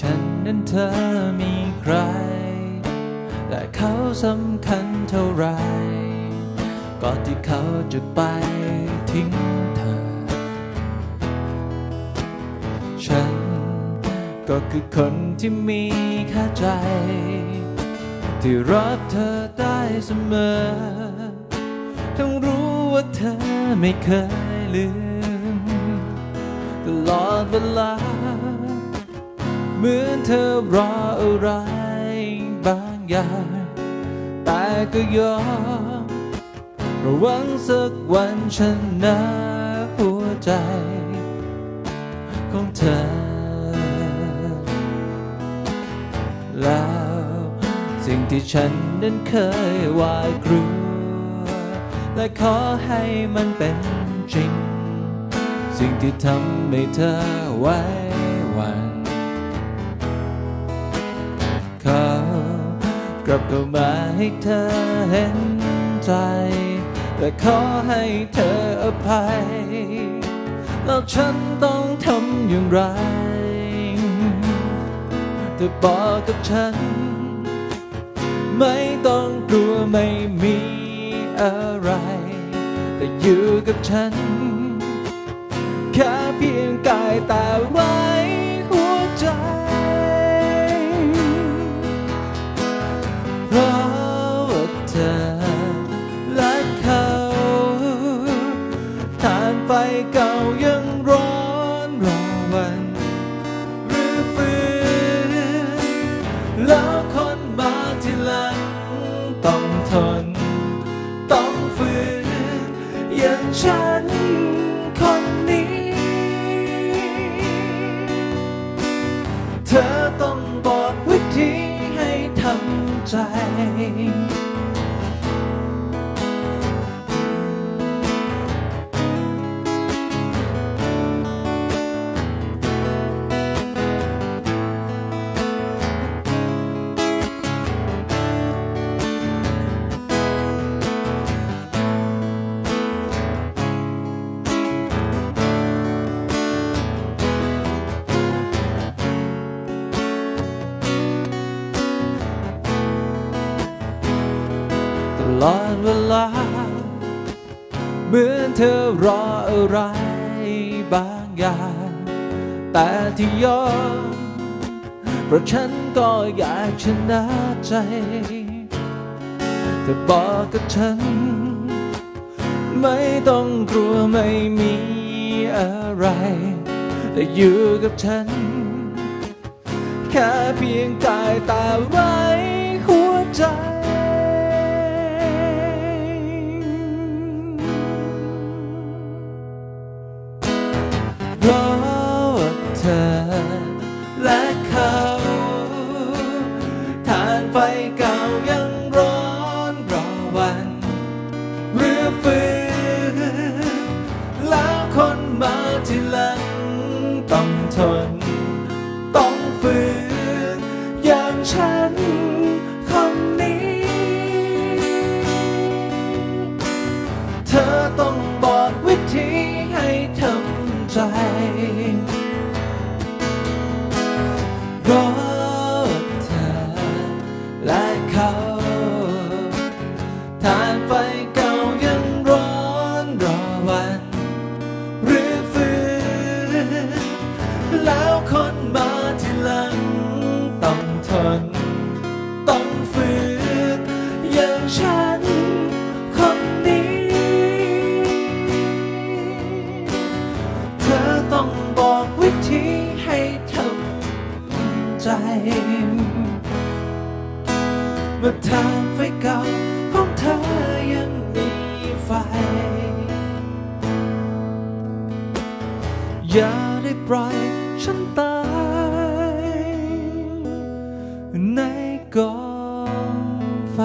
ฉันนั้นเธอมีใคร และเขาสำคัญเท่าไร ก่อนที่เขาจะไปทิ้งเธอ ฉันก็คือคนที่มีค่าใจ ที่รับเธอได้เสมอ ทั้งรู้ว่าเธอไม่เคยลืมตลอดเวลา เหมือนเธอรออะไรบางอย่าง แต่ก็ยอมระวังสักวันชนะหัวใจ ของเธอ แล้วสิ่งที่ฉันนั้นเคยหวาดกลัวและขอให้มันเป็นจริง สิ่งที่ทำให้เธอไว้วัน กลับเข้ามาให้เธอเห็นใจ และขอให้เธออภัย แล้วฉันต้องทำอย่างไร เธอบอกกับฉัน ไม่ต้องกลัวไม่มีอะไร แต่อยู่กับฉัน แค่เพียงกายแต่ว้หั นคนนี้ เธอต้องบอกวิธีให้ทำใจ ลอดเวลา เหมือนเธอรออะไรบางอย่าง แต่ที่ยอม เพราะฉันก็อยากชนะใจ เธอบอกกับฉัน ไม่ต้องกลัวไม่มีอะไรแต่อยู่กับฉัน แค่เพียงกายตาไว้หัวใจ อและเขาทานไฟเก่ายังร้อนรอวันหรือฟื้นแล้วคนมาที่หลังต้องทน ต้องฝืนอย่างฉันคนนี้ เธอต้องบอกวิธีให้ทำใจ ใจเมื่อทางไฟเก่าของเธอยังมีไฟ อย่าได้ปล่อยฉันตายในกองไฟ